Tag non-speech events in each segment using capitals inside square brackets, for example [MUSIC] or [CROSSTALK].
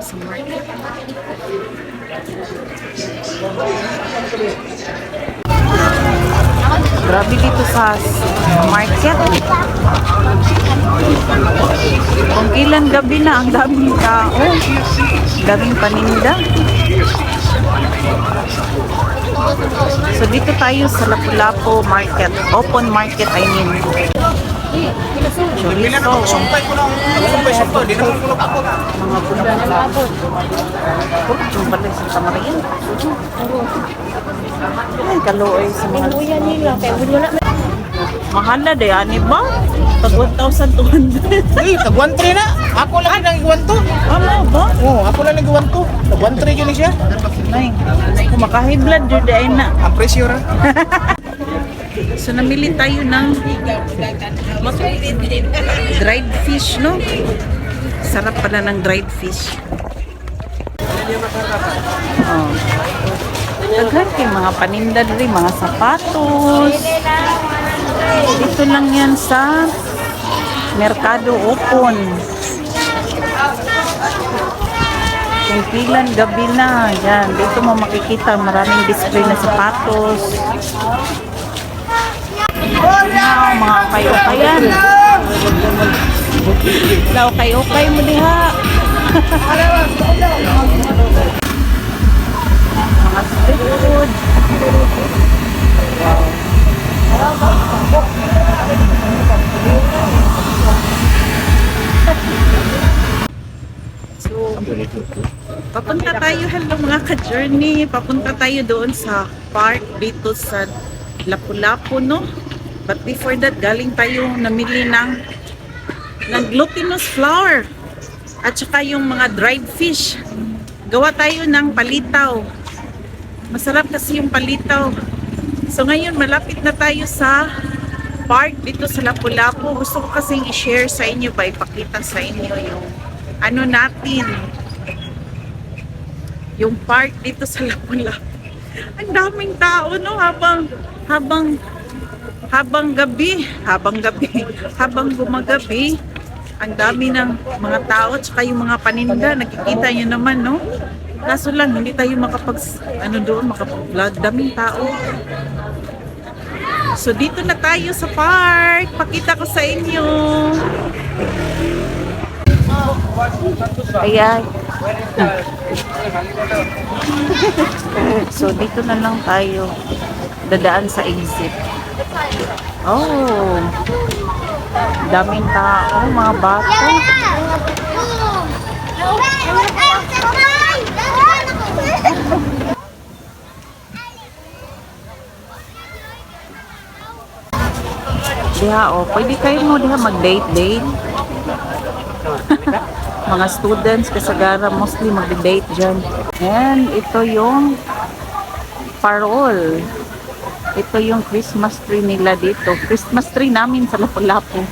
sa market. Grabe dito sa market. Kung ilan gabi na, ang daming tao. Daming paninda. So dito tayo sa Lapu-Lapu Market. Open market, I mean. Chorizo. Sumpay ko lang. Sumpay, sumpay. Di na kulog ako. Mga bulalo. Oh, yung pala sa Tamarin. Ay, kaluoy sa mga Kuya nila, kaya wala na. Mahal na day, ani ba? Pag 1,200. Uy, tag 1-3 na. Ako lang nang iwan to. Ano ba? Oo, ako lang nang iwan to. Tag 1-3 yun siya. Nay, kung makahiblad yun day na. Ang presyo ra. [LAUGHS] So namili tayo ng dried fish, no? Sarap pala ng dried fish. Oh. Daghan kay mga paninda rin, mga sapatos. Dito lang yan sa Merkado Open. Kung pilan gabi na, yan. Dito mo makikita maraming display na sapatos. Now, mga kayo-kayan. Now, kayo-kay mo diha. mga street food. So, papunta tayo, hello mga ka-journey. Papunta tayo doon sa park dito sa Lapu-Lapu, no? But before that, galing tayo namili ng ng glutinous flour at saka yung mga dried fish. Gawa tayo ng palitaw. Masarap kasi yung palitaw. So ngayon, malapit na tayo sa park dito sa Lapu-Lapu. Gusto ko kasing i-share sa inyo ba, ipakita sa inyo yung ano natin. Yung park dito sa Lapu-Lapu. Ang daming tao, no? Habang, habang, habang gabi, habang gabi, [LAUGHS] habang gumagabi, ang dami ng mga tao at saka yung mga paninda, nakikita nyo naman, no? Kaso lang, hindi tayo makapag, ano doon, makapag-vlog. Daming tao. So, dito na tayo sa park. Pakita ko sa inyo. Ayan. [LAUGHS] so, dito na lang tayo. Dadaan sa exit. Oh. Daming tao, mga bata. Diha, oh, pwede kayo mo diha mag-date-date. [LAUGHS] mga students, kasagara, mostly mag-date dyan. And ito yung parol. Ito yung Christmas tree nila dito. Christmas tree namin sa Lapu-Lapu.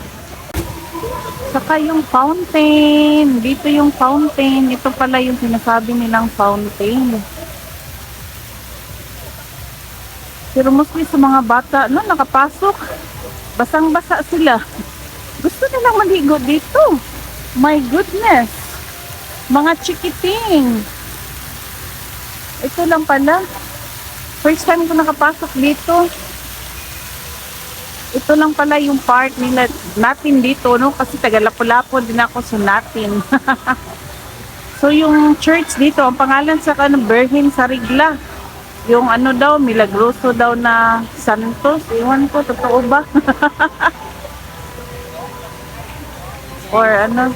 Saka yung fountain. Dito yung fountain. Ito pala yung sinasabi nilang fountain. Pero mostly sa mga bata, no, nakapasok. Basang-basa sila. Gusto nilang maligo dito. My goodness. Mga chikiting. Ito lang pala. First time ko nakapasok dito. Ito lang pala yung part nila natin dito, no? Kasi taga Lapu-Lapu din ako so natin. [LAUGHS] so yung church dito, ang pangalan sa ano, Berhin Sarigla. Yung ano daw, Milagroso daw na Santos. Iwan ko, totoo ba? [LAUGHS] Or ano,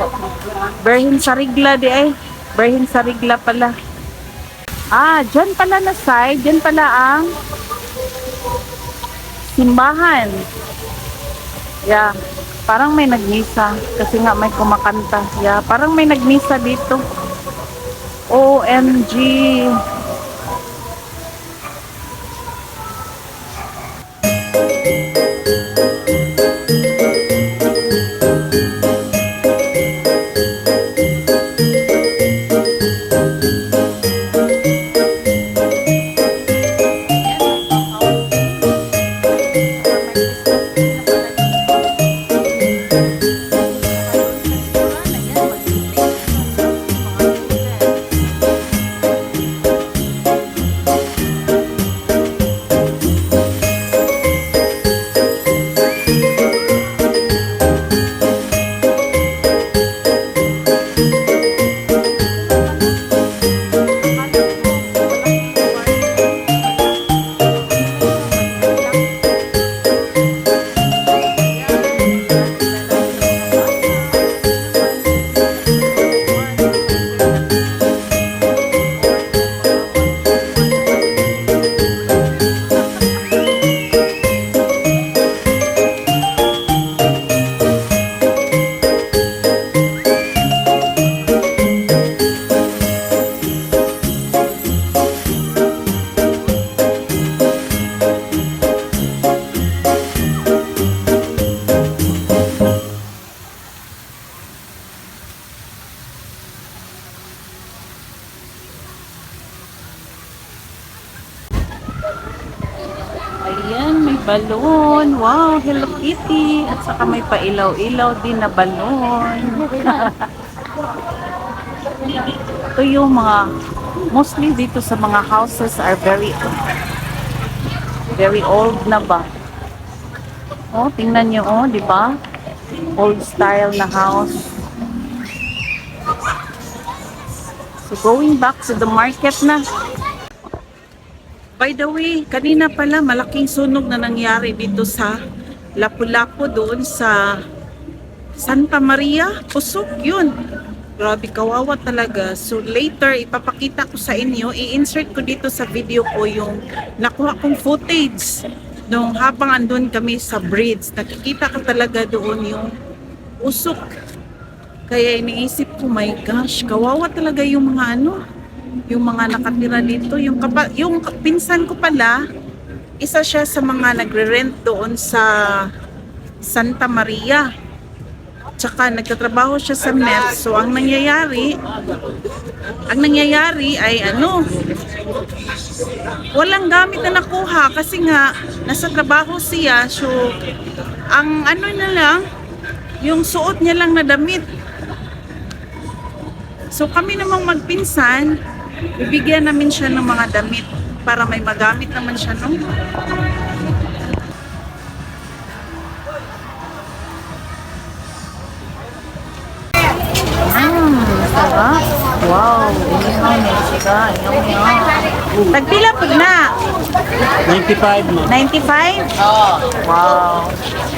Berhin Sarigla di ay. Berhin Sarigla pala. Ah, dyan pala na side, dyan pala ang simbahan. Yeah, parang may nagmisa kasi nga may kumakanta. Yeah, parang may nagmisa dito. OMG. Balon. Wow, Hello Kitty. At saka may pailaw-ilaw din na balon. [LAUGHS] Ito yung mga, mostly dito sa mga houses are very, very old na ba? Oh, tingnan nyo, oh, di ba? Old style na house. So going back to the market na. By the way, kanina pala malaking sunog na nangyari dito sa Lapu-Lapu doon sa Santa Maria, Pusok yun. Grabe, kawawa talaga. So later, ipapakita ko sa inyo, i-insert ko dito sa video ko yung nakuha kong footage nung habang andun kami sa bridge. Nakikita ko talaga doon yung usok. Kaya iniisip ko, my gosh, kawawa talaga yung mga ano, yung mga nakatira dito. Yung, kapa, yung pinsan ko pala, isa siya sa mga nagre-rent doon sa Santa Maria. Tsaka nagtatrabaho siya sa Met. So ang nangyayari, ang nangyayari ay ano, walang gamit na nakuha kasi nga nasa trabaho siya. So ang ano na lang, yung suot niya lang na damit. So kami namang magpinsan, bibigyan namin siya ng mga damit para may magamit naman siya no. Mm, sarap. Wow, inihaw niya siya. Iyaw niya. Nagpila po na. 95 mo. 95? Oo. Wow.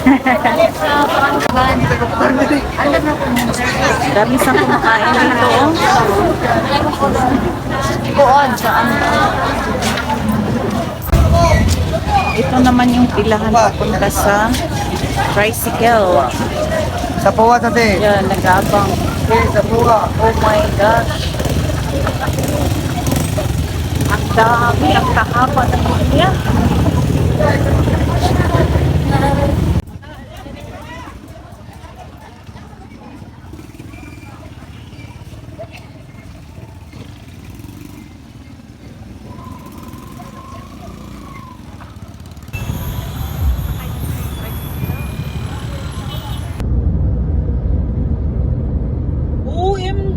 [LAUGHS] Dami sa kumakain dito. Oh. Kuon, saan? Ito naman yung pilahan papunta sa tricycle. Sa puwa tate. Yan, nag-abang. Sa puwa. Oh my gosh. Ang dami, ang kahaba ng pamilya.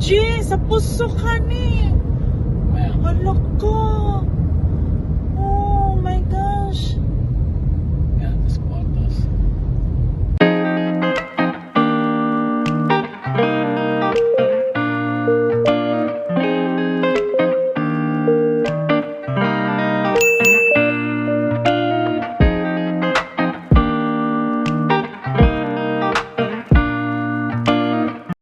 OMG! Sa puso ka ni! Hala ka!